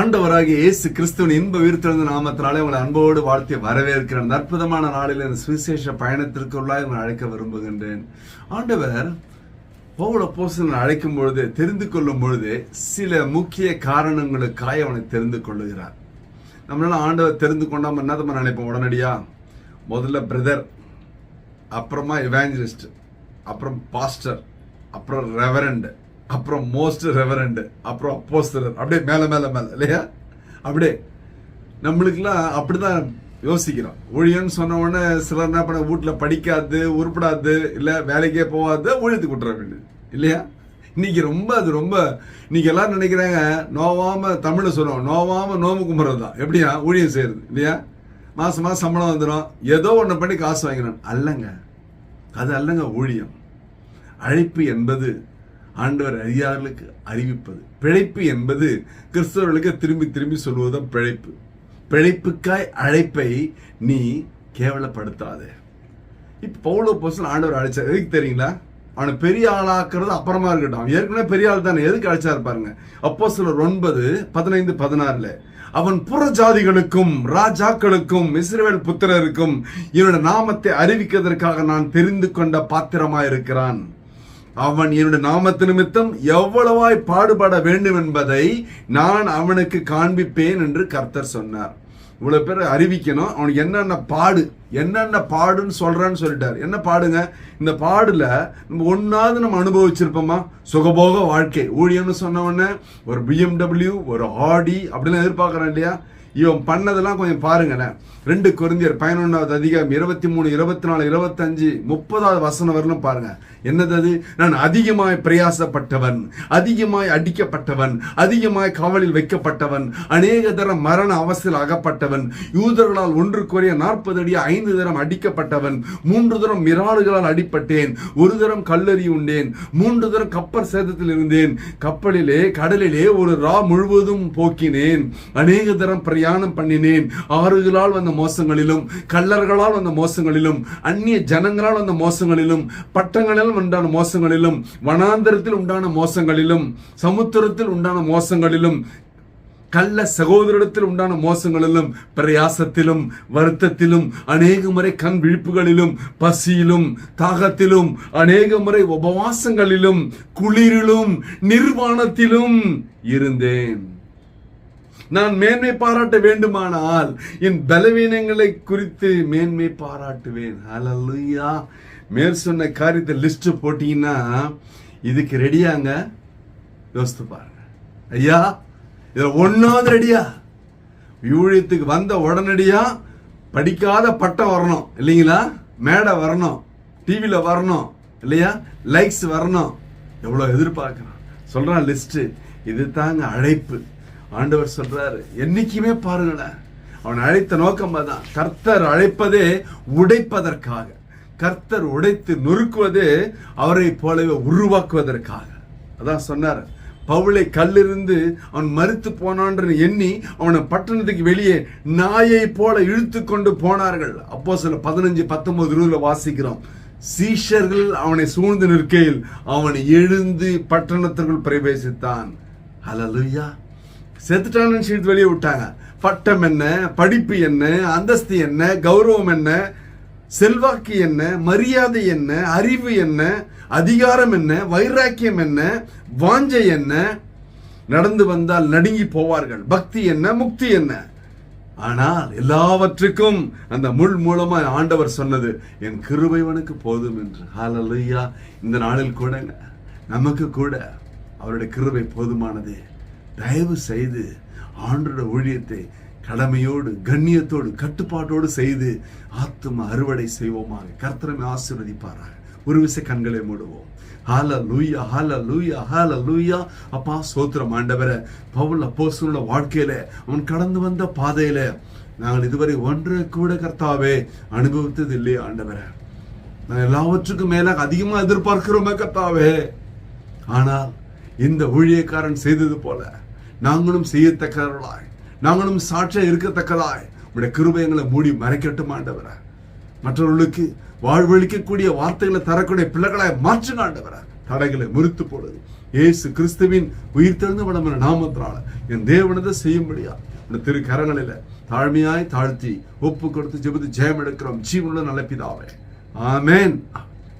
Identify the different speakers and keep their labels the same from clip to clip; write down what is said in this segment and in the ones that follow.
Speaker 1: ஆண்டவராகிய இயேசு கிறிஸ்துவின் இன்ப உயிர்த்தெழுந்த நாமத்தினாலே உங்களை அன்போடு வாழ்த்தி வரவேற்கிறேன். அற்புதமான நாளில் இந்த சுவிசேஷ பயணத்திற்குள்ளாய் உங்களை அழைக்க விரும்புகின்றேன். ஆண்டவர் பவுல போசன் அழைக்கும் பொழுது தெரிந்து கொள்ளும் பொழுது சில முக்கிய காரணங்களுக்காய் அவனை தெரிந்து கொள்ளுகிறார். நம்மளால ஆண்டவர் தெரிந்து கொண்டாம என்ன நம்ம நினைப்போம்? உடனடியா முதல்ல பிரதர் அப்புறமா இவாஞ்சலிஸ்ட் அப்புறம் பாஸ்டர் அப்புறம் ரெவரண்டு அப்புறம் மோஸ்ட் ரெவரண்ட் அப்புறம் அப்போஸ்தலர் அப்படியே மேல மேல மேல இல்லையா? அப்படியே. நம்மளுக்கெல்லாம் அப்படிதான் யோசிக்கிறோம். ஊழியன்னு சொன்ன உடனே சிலர் என்ன பண்ண வீட்டில் படிக்காது உருப்படாது இல்லை வேலைக்கே போகாது ஊழியத்துக்கு விட்டுற வேண்டியது இல்லையா? இன்னைக்கு ரொம்ப அது ரொம்ப இன்னைக்கு எல்லாரும் நினைக்கிறாங்க நோவாம தமிழ் சொல்லுவோம் நோவாம நோம்பு கும்புறது தான். எப்படியா? ஊழியம் செய்யறது இல்லையா? மாசம் மாசம் சம்பளம் வந்துடும் ஏதோ ஒன்று பண்ணி காசு வாங்கினோம் அல்லங்க. அது அல்லங்க ஊழியம். அழைப்பு என்பது ஆண்டவர் அறியாதவர்களுக்கு அறிவிப்பது. பிழைப்பு என்பது கிறிஸ்தவர்களுக்கு திரும்பி திரும்பி சொல்வதுதான் பிழைப்பு. பிழைப்புக்காய் அழைப்பை நீ கேவலப்படுத்தாத. இப்போ பவுலோ போசன் ஆண்டவர் அழைச்சார். எதுக்கு தெரியுங்களா? அவனை பெரிய ஆளாக்குறது அப்புறமா இருக்கட்டும். அவன் ஏற்கனவே பெரிய ஆள் தானே. எதுக்கு அழைச்சாரு இருப்பாருங்க அப்போ சிலர் ஒன்பது பதினைந்து பதினாறுல அவன் புற ஜாதிகளுக்கும் ராஜாக்களுக்கும் இஸ்ரேல் புத்திரருக்கும் இவனோட நாமத்தை அறிவிக்கிறதற்காக நான் தெரிந்து கொண்ட பாத்திரமா இருக்கிறான் அவன் என்னுடைய நாமத்து நிமித்தம் எவ்வளவாய் பாடுபட வேண்டும் என்பதை நான் அவனுக்கு காண்பிப்பேன் என்று கர்த்தர் சொன்னார். இவ்வளவு பேர் அறிவிக்கணும். அவனுக்கு என்னென்ன பாடு என்னென்ன பாடுன்னு சொல்றான்னு சொல்லிட்டார். என்ன பாடுங்க? இந்த பாடுல நம்ம ஒன்னாவது நம்ம அனுபவிச்சிருப்போமா? சுகபோக வாழ்க்கை. ஊழியம்னு சொன்ன உடனே ஒரு பிஎம்டபிள்யூ ஒரு ஆடி அப்படிலாம் எதிர்பார்க்கறோம் இல்லையா? இவன் பண்ணதெல்லாம் கொஞ்சம் பாருங்களேன். ரெண்டு குருந்தியர் பதினொன்றாவது அதிகாரம் இருபத்தி மூணு இருபத்தி நாலு இருபத்தஞ்சு முப்பதாவது வசனம் வரலும் பாருங்க. என்னது அது? நான் அதிகமாய் பிரயாசப்பட்டவன் அதிகமாய் அடிக்கப்பட்டவன் அதிகமாய் காவலில் வைக்கப்பட்டவன் அநேக தரம் மரண அவசியில் அகப்பட்டவன் யூதர்களால் ஒன்று குறைய நாற்பது அடி ஐந்து தரம் அடிக்கப்பட்டவன் மூன்று தரம் மிராடுகளால் அடிப்பட்டேன் ஒரு தரம் கல்லறி உண்டேன் மூன்று தரம் கப்பல் சேதத்தில் இருந்தேன் கப்பலிலே கடலிலே ஒரு ரா முழுவதும் போக்கினேன் அநேக தரம் பிரயாணம் பண்ணினேன். ஆறுகளால் வந்த மோசங்களிலும் கள்ளர்களால் வந்த மோசங்களிலும் அந்நிய ஜனங்களால் வந்த மோசங்களிலும் பட்டங்களில் உண்டான மோசங்களிலும் வனாந்தரத்தில் உண்டான மோசங்களிலும் சமுத்திரத்தில் உண்டான மோசங்களிலும் கள்ள சகோதரிடத்தில் உண்டான மோசங்களிலும் பிரயாசத்திலும் வருத்தத்திலும் அநேக முறை கண் விழிப்புகளிலும் பசியிலும் தாகத்திலும் அநேக முறை உபவாசங்களிலும் குளிரிலும் நிர்வாணத்திலும் இருந்தேன். நான் மேன்மை பாராட்ட வேண்டுமானால் என் பலவீனங்களை குறித்து மேன்மை பாராட்டுவேன். ஹalleluya மேல் சொன்ன காரியத்தை லிஸ்ட் போட்டீங்கன்னா இதுக்கு ரெடியாங்க. யோசித்து பாருங்க. ஐயா இதில் ஒன்றாவது ரெடியா? ஊழியத்துக்கு வந்த உடனடியா படிக்காத பட்டம் வரணும். இல்லைங்களா? மேடை வரணும். டிவியில் வரணும். இல்லையா? லைக்ஸ் வரணும். எவ்வளோ எதிர்பார்க்குறான். சொல்கிறான் லிஸ்ட்டு இது தாங்க அழைப்பு. ஆண்டவர் சொல்றாரு என்னைக்குமே பாருங்களேன் அவன் அழைத்த நோக்கம் தான் கர்த்தர் அழைப்பதே உடைப்பதற்காக. கர்த்தர் உடைத்து நொறுக்குவதே அவரை போலவே உருவாக்குவதற்காக. அதான் சொன்னார். பவுளை கல்லிருந்து அவன் மறுத்து போனான்னு எண்ணி அவனை பட்டணத்துக்கு வெளியே நாயை போல இழுத்து கொண்டு போனார்கள். அப்போ சில பதினஞ்சு பத்தொன்பது இருபதுல வாசிக்கிறோம். சீஷர்கள் அவனை சூழ்ந்து நிற்கையில் அவன் எழுந்து பட்டணத்திற்குள் பிரவேசித்தான். ஹலலுயா செத்துட்டான்னு சொல்லிட்டு வெளியே விட்டாங்க. பட்டம் என்ன படிப்பு என்ன அந்தஸ்து என்ன கௌரவம் என்ன செல்வாக்கு என்ன மரியாதை என்ன அறிவு என்ன அதிகாரம் என்ன வைராக்கியம் என்ன வாஞ்சை என்ன நடந்து வந்தால் நடுங்கி போவார்கள். பக்தி என்ன முக்தி என்ன? ஆனால் எல்லாவற்றுக்கும் அந்த முள் மூலமா ஆண்டவர் சொன்னது என் கிருபைவனுக்கு போதும் என்று. ஹalleluya. இந்த நாளில் கூடங்க நமக்கு கூட அவருடைய கிருபை போதுமானதே. தயவு செய்து ஆண்டோட ஊழியத்தை கடமையோடு கண்ணியத்தோடு கட்டுப்பாட்டோடு செய்து ஆத்தும அறுவடை செய்வோமாக. கர்த்தரமே ஆசீர்வதிப்பாராக. ஒரு விசை கண்களை மூடுவோம். ஹால லூயா ஹால லூயா ஹால லூயா அப்பா சோத்திரம் ஆண்டவர. பவுல் அப்போஸ்தலனோட வாழ்க்கையில அவன் கடந்து வந்த பாதையில நாங்கள் இதுவரை ஒன்று கூட கர்த்தாவே அனுபவித்தது இல்லையே ஆண்டவர. நான் எல்லாவற்றுக்கும் மேல அதிகமா எதிர்பார்க்கிறோமே கர்த்தாவே. ஆனால் இந்த ஊழியக்காரன் செய்தது போல நாங்களும் செய்யத்தக்கவர்களாய். நாங்களும் சாட்சியா இருக்கத்தக்கதாய். உடைய கிருபயங்களை மூடி மறைக்கட்டும் ஆண்டவர. மற்றவர்களுக்கு வாழ்வழிக்கக்கூடிய வார்த்தைகளை தரக்கூடிய பிள்ளைகளாய் மாற்றுங்க ஆண்டவர. தடைகளை முறித்து போடுது. இயேசு கிறிஸ்துவின் உயிர் தெழுந்த வளமான நாமத்தினால என் தேவனதை செய்யும்படியா. இந்த திரு கரங்களில தாழ்மையாய் தாழ்த்தி ஒப்பு கொடுத்து ஜெபத்து ஜெயம் எடுக்கிறோம். ஜீவனுள்ள நல்ல பிதாவே. ஆமென்.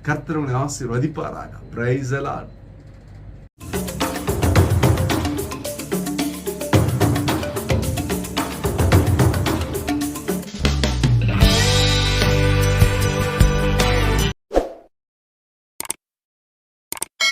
Speaker 1: கர்த்தர் ஆசீர்வதிப்பாராக. பிரைசலாட்